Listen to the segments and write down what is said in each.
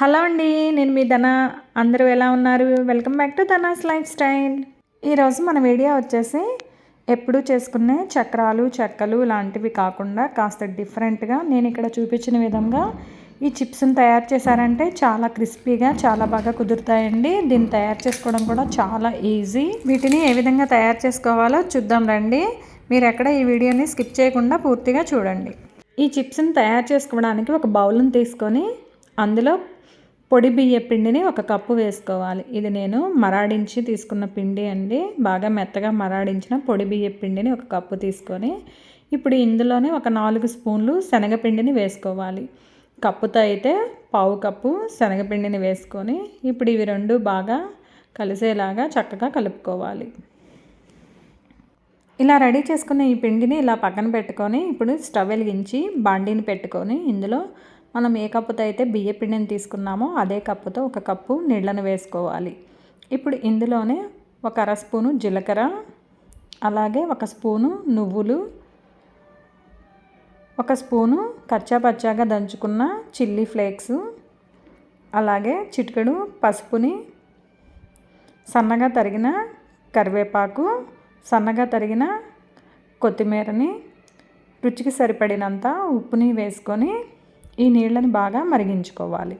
Hello అండి నేను మీ ధన. అందరూ ఎలా ఉన్నారు? Welcome back to Dhana's lifestyle ఈరోజు మన వీడియో వచ్చేసి ఎప్పుడూ చేసుకునే చక్రాలు చెక్కలు లాంటివి కాకుండా కాస్త డిఫరెంట్గా నేను ఇక్కడ చూపించిన విధంగా ఈ చిప్స్ని తయారు చేశారంటే చాలా క్రిస్పీగా చాలా బాగా కుదురుతాయండి. దీన్ని తయారు చేసుకోవడం కూడా చాలా ఈజీ. వీటిని ఏ విధంగా తయారు చేసుకోవాలో చూద్దాం రండి. మీరు ఎక్కడ ఈ వీడియోని స్కిప్ చేయకుండా పూర్తిగా చూడండి. ఈ చిప్స్ని తయారు చేసుకోవడానికి ఒక బౌల్ని తీసుకొని అందులో పొడి బియ్య పిండిని ఒక కప్పు వేసుకోవాలి. ఇది నేను మరాడించి తీసుకున్న పిండి అండి. బాగా మెత్తగా మరాడించిన పొడి బియ్య పిండిని ఒక కప్పు తీసుకొని ఇప్పుడు ఇందులోనే ఒక నాలుగు స్పూన్లు శనగపిండిని వేసుకోవాలి. కప్పుతో అయితే పావు కప్పు శనగపిండిని వేసుకొని ఇప్పుడు ఇవి రెండు బాగా కలిసేలాగా చక్కగా కలుపుకోవాలి. ఇలా రెడీ చేసుకున్న ఈ పిండిని ఇలా పక్కన పెట్టుకొని ఇప్పుడు స్టవ్ వెలిగించి బాండీని పెట్టుకొని ఇందులో మనం ఏ కప్పుతో అయితే బియ్య పిండిని తీసుకున్నామో అదే కప్పుతో ఒక కప్పు నీళ్ళను వేసుకోవాలి. ఇప్పుడు ఇందులోనే ఒక అర స్పూను జీలకర్ర అలాగే ఒక స్పూను నువ్వులు ఒక స్పూను కచ్చా పచ్చాగా దంచుకున్న చిల్లీ ఫ్లేక్స్ అలాగే చిటికెడు పసుపుని సన్నగా తరిగిన కరివేపాకు సన్నగా తరిగిన కొత్తిమీరని రుచికి సరిపడినంత ఉప్పుని వేసుకొని ఈ నీళ్ళని బాగా మరిగించుకోవాలి.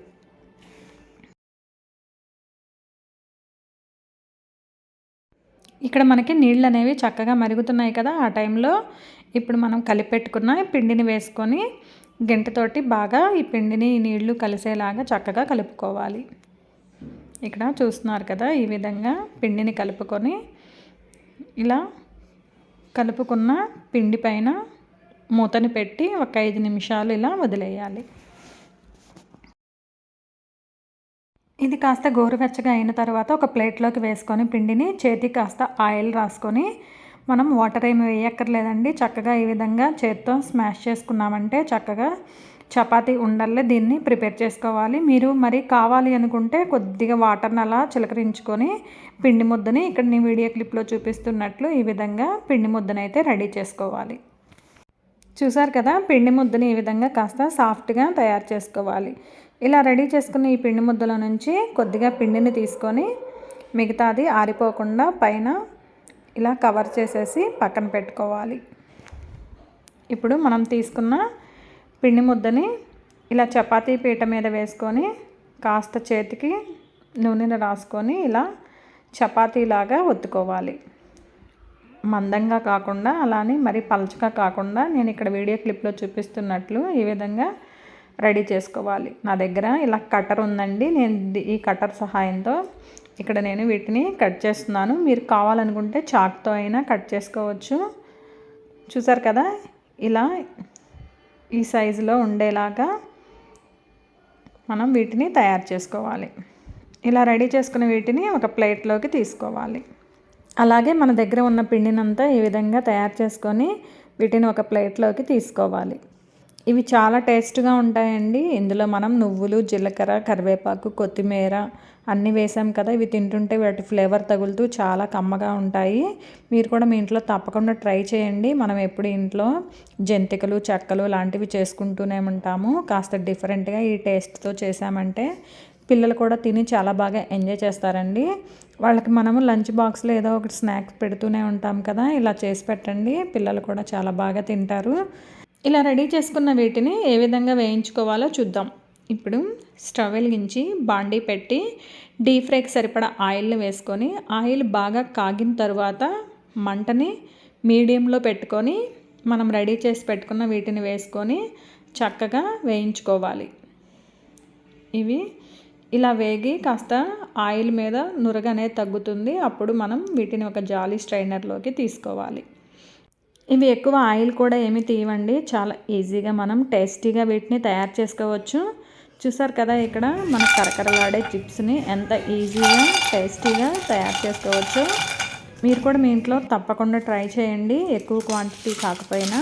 ఇక్కడ మనకి నీళ్ళు అనేవి చక్కగా మరుగుతున్నాయి కదా ఆ టైంలో ఇప్పుడు మనం కలిపెట్టుకున్న పిండిని వేసుకొని గంటతోటి బాగా ఈ పిండిని ఈ నీళ్ళు కలిసేలాగా చక్కగా కలుపుకోవాలి. ఇక్కడ చూస్తున్నారు కదా ఈ విధంగా పిండిని కలుపుకొని ఇలా కలుపుకున్న పిండి పైన మూతని పెట్టి ఒక ఐదు నిమిషాలు ఇలా వదిలేయాలి. ఇది కాస్త గోరువెచ్చగా అయిన తర్వాత ఒక ప్లేట్లోకి వేసుకొని పిండిని చేతికి కాస్త ఆయిల్ రాసుకొని మనం వాటర్ ఏమి వేయక్కర్లేదండి. చక్కగా ఈ విధంగా చేత్తో స్మాష్ చేసుకున్నామంటే చక్కగా చపాతీ ఉండల్లే దీన్ని ప్రిపేర్ చేసుకోవాలి. మీరు మరి కావాలి అనుకుంటే కొద్దిగా వాటర్ని అలా చిలకరించుకొని పిండి ముద్దని ఇక్కడ నేను వీడియో క్లిప్లో చూపిస్తున్నట్లు ఈ విధంగా పిండి ముద్దనైతే రెడీ చేసుకోవాలి. చూసారు కదా పిండి ముద్దని ఈ విధంగా కాస్త సాఫ్ట్గా తయారు చేసుకోవాలి. ఇలా రెడీ చేసుకున్న ఈ పిండి ముద్దల నుంచి కొద్దిగా పిండిని తీసుకొని మిగతాది ఆరిపోకుండా పైన ఇలా కవర్ చేసేసి పక్కన పెట్టుకోవాలి. ఇప్పుడు మనం తీసుకున్న పిండి ముద్దని ఇలా చపాతీ పీట మీద వేసుకొని కాస్త చేతికి నూనెను రాసుకొని ఇలా చపాతీలాగా ఒత్తుకోవాలి. మందంగా కాకుండా అలానే మరి పలచగా కాకుండా నేను ఇక్కడ వీడియో క్లిప్లో చూపిస్తున్నట్లు ఈ విధంగా రెడీ చేసుకోవాలి. నా దగ్గర ఇలా కటర్ ఉందండి. నేను ఈ కటర్ సహాయంతో ఇక్కడ నేను వీటిని కట్ చేస్తున్నాను. మీరు కావాలనుకుంటే చాక్తో అయినా కట్ చేసుకోవచ్చు. చూసారు కదా? ఇలా ఈ సైజులో ఉండేలాగా మనం వీటిని తయారు చేసుకోవాలి. ఇలా రెడీ చేసుకున్న వీటిని ఒక ప్లేట్లోకి తీసుకోవాలి. అలాగే మన దగ్గర ఉన్న పిండినంతా ఈ విధంగా తయారు చేసుకొని వీటిని ఒక ప్లేట్లోకి తీసుకోవాలి. ఇవి చాలా టేస్ట్గా ఉంటాయండి. ఇందులో మనం నువ్వులు జీలకర్ర కరివేపాకు కొత్తిమీర అన్నీ వేసాం కదా ఇవి తింటుంటే వాటి ఫ్లేవర్ తగులుతూ చాలా కమ్మగా ఉంటాయి. మీరు కూడా మీ ఇంట్లో తప్పకుండా ట్రై చేయండి. మనం ఎప్పుడు ఇంట్లో జంతికలు చెక్కలు లాంటివి చేసుకుంటూనే ఉంటాము. కాస్త డిఫరెంట్గా ఈ టేస్ట్తో చేసామంటే పిల్లలు కూడా తిని చాలా బాగా ఎంజాయ్ చేస్తారండి. వాళ్ళకి మనము లంచ్ బాక్స్లో ఏదో ఒకటి స్నాక్స్ పెడుతూనే ఉంటాం కదా ఇలా చేసి పెట్టండి పిల్లలు కూడా చాలా బాగా తింటారు. ఇలా రెడీ చేసుకున్న వీటిని ఏ విధంగా వేయించుకోవాలో చూద్దాం. ఇప్పుడు స్టవ్ వెలిగించి బాండీ పెట్టి డీప్ ఫ్రైకి సరిపడా ఆయిల్ని వేసుకొని ఆయిల్ బాగా కాగిన తర్వాత మంటని మీడియంలో పెట్టుకొని మనం రెడీ చేసి పెట్టుకున్న వీటిని వేసుకొని చక్కగా వేయించుకోవాలి. ఇవి ఇలా వేగి కాస్త ఆయిల్ మీద నురగ అనేది తగ్గుతుంది. అప్పుడు మనం వీటిని ఒక జాలీ స్ట్రైనర్లోకి తీసుకోవాలి. ఇవి ఎక్కువ ఆయిల్ కూడా ఏమి తీయవండి. చాలా ఈజీగా మనం టేస్టీగా వీటిని తయారు చేసుకోవచ్చు. చూసారు కదా ఇక్కడ మన కరకరలాడే చిప్స్ని ఎంత ఈజీగా టేస్టీగా తయారు చేసుకోవచ్చు. మీరు కూడా మీ ఇంట్లో తప్పకుండా ట్రై చేయండి. ఎక్కువ క్వాంటిటీ కాకపోయినా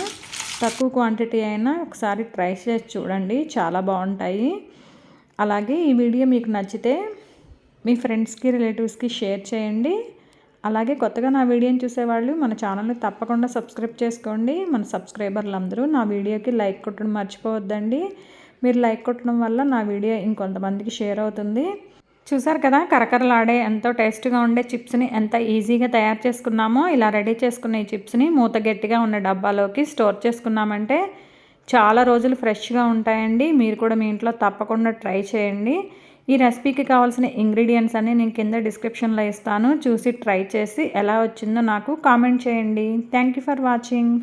తక్కువ క్వాంటిటీ అయినా ఒకసారి ట్రై చేసి చూడండి. చాలా బాగుంటాయి. అలాగే ఈ వీడియో మీకు నచ్చితే మీ ఫ్రెండ్స్కి రిలేటివ్స్కి షేర్ చేయండి. అలాగే కొత్తగా నా వీడియోని చూసేవాళ్ళు మన ఛానల్ని తప్పకుండా సబ్స్క్రైబ్ చేసుకోండి. మన సబ్స్క్రైబర్లు అందరూ నా వీడియోకి లైక్ కొట్టడం మర్చిపోవద్దండి. మీరు లైక్ కొట్టడం వల్ల నా వీడియో ఇంకొంతమందికి షేర్ అవుతుంది. చూసారు కదా కరకరలాడే ఎంతో టేస్ట్గా ఉండే చిప్స్ని ఎంత ఈజీగా తయారు చేసుకున్నామో ఇలా రెడీ చేసుకున్న ఈ చిప్స్ని మూత గట్టిగా ఉన్న డబ్బాలోకి స్టోర్ చేసుకున్నామంటే చాలా రోజులు ఫ్రెష్గా ఉంటాయండి. మీరు కూడా మీ ఇంట్లో తప్పకుండా ట్రై చేయండి. ఈ రెసిపీకి కావాల్సిన ఇంగ్రీడియంట్స్ అన్ని నేను కింద డిస్క్రిప్షన్లో ఇస్తాను. చూసి ట్రై చేసి ఎలా వచ్చిందో నాకు కామెంట్ చేయండి. Thank you for watching.